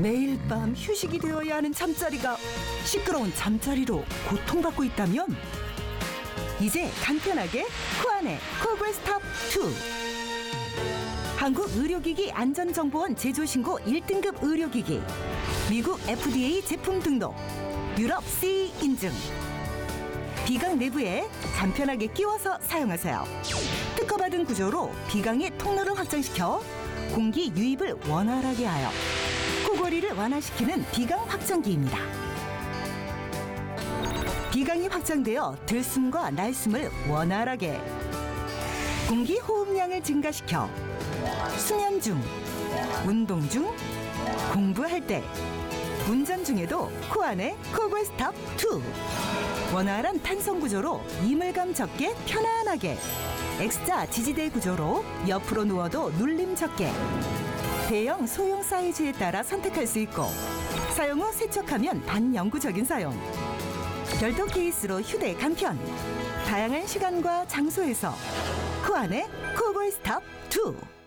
매일 밤 휴식이 되어야 하는 잠자리가 시끄러운 잠자리로 고통받고 있다면 이제 간편하게 코안의 코골 스탑 2 한국 의료기기 안전정보원 제조신고 1등급 의료기기 미국 FDA 제품 등록 유럽 C 인증. 비강 내부에 간편하게 끼워서 사용하세요. 특허받은 구조로 비강의 통로를 확장시켜 공기 유입을 원활하게 하여 완화시키는 비강 확장기입니다. 비강이 확장되어 들숨과 날숨을 원활하게 공기 호흡량을 증가시켜 수면 중, 운동 중, 공부할 때, 운전 중에도 코 안에 코골 스탑 2 원활한 탄성 구조로 이물감 적게 편안하게 X자 지지대 구조로 옆으로 누워도 눌림 적게 대형 소형 사이즈에 따라 선택할 수 있고 사용 후 세척하면 반영구적인 사용. 별도 케이스로 휴대 간편. 다양한 시간과 장소에서. 코 안에 코골 스탑 2